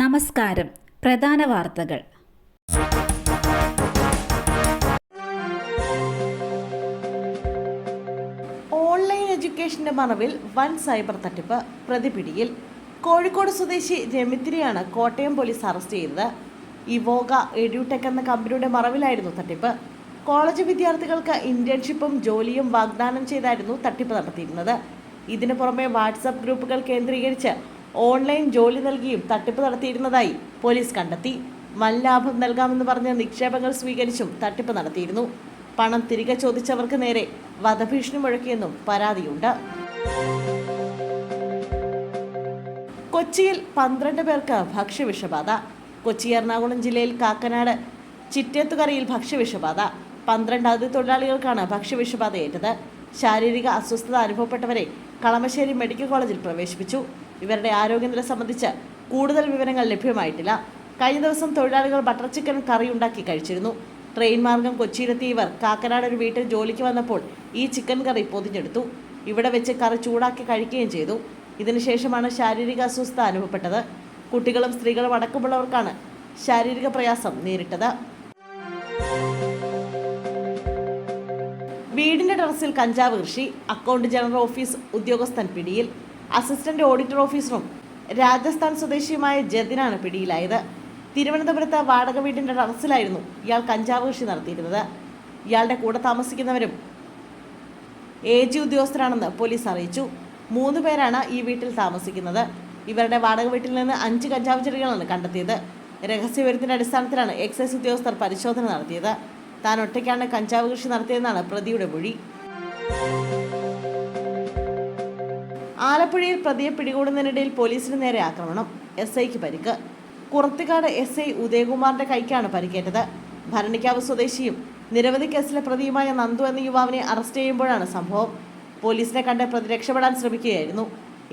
നമസ്കാരം. പ്രധാന വാർത്തകൾ. ഓൺലൈൻ എഡ്യൂക്കേഷന്റെ മറവിൽ വൻ സൈബർ തട്ടിപ്പ് പ്രതിപിടിയിൽ. കോഴിക്കോട് സ്വദേശി രമിത്തിരിയാണ് കോട്ടയം പോലീസ് അറസ്റ്റ് ചെയ്തത്. ഇവോഗ എഡ്യൂടെക് എന്ന കമ്പനിയുടെ മറവിലായിരുന്നു തട്ടിപ്പ്. കോളേജ് വിദ്യാർത്ഥികൾക്ക് ഇന്റേൺഷിപ്പും ജോലിയും വാഗ്ദാനം ചെയ്തായിരുന്നു തട്ടിപ്പ് നടത്തിയിരുന്നത്. ഇതിനു പുറമെ വാട്സപ്പ് ഗ്രൂപ്പുകൾ കേന്ദ്രീകരിച്ച് ഓൺലൈൻ ജോലി നൽകിയും തട്ടിപ്പ് നടത്തിയിരുന്നതായി പോലീസ് കണ്ടെത്തി. വൻ ലാഭം നൽകാമെന്ന് പറഞ്ഞ് നിക്ഷേപങ്ങൾ സ്വീകരിച്ചും തട്ടിപ്പ് നടത്തിയിരുന്നു. പണം തിരികെ ചോദിച്ചവർക്ക് നേരെ വധഭീഷണി മുഴക്കിയെന്നും പരാതിയുണ്ട്. കൊച്ചിയിൽ പന്ത്രണ്ട് പേർക്ക് ഭക്ഷ്യവിഷബാധ. കൊച്ചി എറണാകുളം ജില്ലയിൽ കാക്കനാട് ചിറ്റേത്തുകരയിൽ ഭക്ഷ്യവിഷബാധ. പന്ത്രണ്ട് അതിഥി തൊഴിലാളികൾക്കാണ് ഭക്ഷ്യവിഷബാധ ഏറ്റത് ശാരീരിക അസ്വസ്ഥത അനുഭവപ്പെട്ടവരെ കളമശ്ശേരി മെഡിക്കൽ കോളേജിൽ പ്രവേശിപ്പിച്ചു. ഇവരുടെ ആരോഗ്യനില സംബന്ധിച്ച് കൂടുതൽ വിവരങ്ങൾ ലഭ്യമായിട്ടില്ല. കഴിഞ്ഞ ദിവസം തൊഴിലാളികൾ ബട്ടർ ചിക്കൻ കറി ഉണ്ടാക്കി കഴിച്ചിരുന്നു. ട്രെയിൻ മാർഗം കൊച്ചിയിലെത്തിയ ഇവർ കാക്കനാട് ഒരു വീട്ടിൽ ജോലിക്ക് വന്നപ്പോൾ ഈ ചിക്കൻ കറി പൊതിഞ്ഞെടുത്തു. ഇവിടെ വെച്ച് കറി ചൂടാക്കി കഴിക്കുകയും ചെയ്തു. ഇതിനുശേഷമാണ് ശാരീരിക അസ്വസ്ഥത അനുഭവപ്പെട്ടത്. കുട്ടികളും സ്ത്രീകളും അടക്കമുള്ളവർക്കാണ് ശാരീരിക പ്രയാസം നേരിട്ടത്. വീടിന്റെ ടെറസിൽ കഞ്ചാവ് കൃഷി അക്കൗണ്ട് ജനറൽ ഓഫീസ് ഉദ്യോഗസ്ഥൻ പിടിയിൽ അസിസ്റ്റന്റ് ഓഡിറ്റർ ഓഫീസറും രാജസ്ഥാൻ സ്വദേശിയുമായ ജതിനാണ് പിടിയിലായത്. തിരുവനന്തപുരത്ത് വാടക വീടിന്റെ ടെറസിലായിരുന്നു ഇയാൾ കഞ്ചാവ് കൃഷി നടത്തിയിരുന്നത്. ഇയാളുടെ കൂടെ താമസിക്കുന്നവരും എ ജി ഉദ്യോഗസ്ഥരാണെന്ന് പോലീസ് അറിയിച്ചു. മൂന്ന് പേരാണ് ഈ വീട്ടിൽ താമസിക്കുന്നത്. ഇവരുടെ വാടക വീട്ടിൽ നിന്ന് അഞ്ച് കഞ്ചാവ് ചെടികളാണ് കണ്ടെത്തിയത്. രഹസ്യവിവരത്തിന്റെ അടിസ്ഥാനത്തിലാണ് എക്സൈസ് ഉദ്യോഗസ്ഥർ പരിശോധന നടത്തിയത്. താൻ ഒറ്റയ്ക്കാണ് കഞ്ചാവ് കൃഷി നടത്തിയതെന്നാണ് പ്രതിയുടെ മൊഴി. ആലപ്പുഴയിൽ പ്രതിയെ പിടികൂടുന്നതിനിടയിൽ പോലീസിന് നേരെ ആക്രമണം. എസ് ഐക്ക് പരിക്ക്. കുറത്തിക്കാട് എസ് ഐ ഉദയകുമാറിന്റെ കൈക്കാണ് പരിക്കേറ്റത്. ഭരണിക്കാവ് സ്വദേശിയും നിരവധി കേസിലെ പ്രതിയുമായ നന്ദു എന്ന യുവാവിനെ അറസ്റ്റ് ചെയ്യുമ്പോഴാണ് സംഭവം. പോലീസിനെ കണ്ട് പ്രതി രക്ഷപ്പെടാൻ ശ്രമിക്കുകയായിരുന്നു.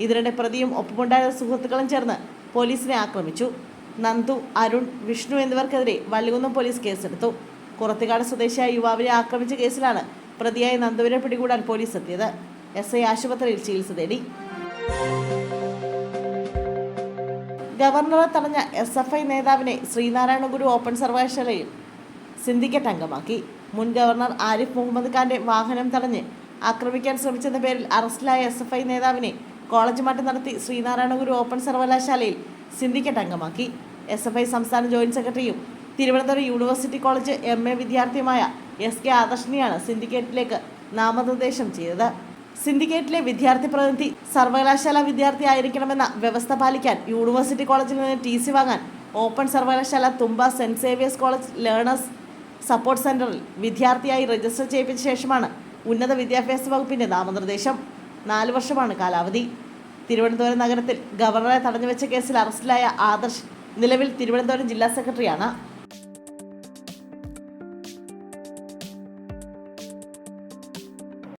ഇതിനിടെ പ്രതിയും ഒപ്പമുണ്ടായ സുഹൃത്തുക്കളും ചേർന്ന് പോലീസിനെ ആക്രമിച്ചു. നന്ദു അരുൺ വിഷ്ണു എന്നിവർക്കെതിരെ വള്ളികുന്നം പോലീസ് കേസെടുത്തു. കുറത്തിക്കാട് സ്വദേശിയായ യുവാവിനെ ആക്രമിച്ച കേസിലാണ് പ്രതിയായ നന്ദുവിനെ പിടികൂടാൻ പോലീസ് എത്തിയത്. എസ് ഐ ആശുപത്രിയിൽ ചികിത്സ തേടി. ഗവർണറെ തടഞ്ഞ എസ് എഫ് ഐ നേതാവിനെ ശ്രീനാരായണ ഗുരു ഓപ്പൺ സർവകലാശാലയിൽ സിൻഡിക്കേറ്റ് അംഗമാക്കി. മുൻ ഗവർണർ ആരിഫ് മുഹമ്മദ് ഖാന്റെ വാഹനം തടഞ്ഞ് ആക്രമിക്കാൻ ശ്രമിച്ചെന്ന പേരിൽ അറസ്റ്റിലായ എസ് എഫ് ഐ നേതാവിനെ കോളേജ് മാറ്റം നടത്തി ശ്രീനാരായണ ഗുരു ഓപ്പൺ സർവകലാശാലയിൽ സിൻഡിക്കേറ്റ് അംഗമാക്കി. എസ് എഫ് ഐ സംസ്ഥാന ജോയിന്റ് സെക്രട്ടറിയും Thiruvananthapuram university college M A വിദ്യാർത്ഥിയുമായ S K ആദർശിനെയാണ് സിൻഡിക്കേറ്റിലേക്ക് നാമനിർദ്ദേശം ചെയ്തത്. സിൻഡിക്കേറ്റിലെ വിദ്യാർത്ഥി പ്രതിനിധി സർവകലാശാല വിദ്യാർത്ഥി ആയിരിക്കണമെന്ന വ്യവസ്ഥ പാലിക്കാൻ യൂണിവേഴ്സിറ്റി കോളേജിൽ നിന്ന് ടി സി വാങ്ങാൻ ഓപ്പൺ സർവകലാശാല Thumba Saint Xavier's college learners support സെന്ററിൽ വിദ്യാർത്ഥിയായി രജിസ്റ്റർ ചെയ്യിപ്പിച്ച ശേഷമാണ് ഉന്നത വിദ്യാഭ്യാസ വകുപ്പിന്റെ നാമനിർദ്ദേശം. നാല് വർഷമാണ് കാലാവധി. തിരുവനന്തപുരം നഗരത്തിൽ ഗവർണറെ തടഞ്ഞുവെച്ച കേസിൽ അറസ്റ്റിലായ ആദർശ് നിലവിൽ തിരുവനന്തപുരം ജില്ലാ സെക്രട്ടറിയാണ്.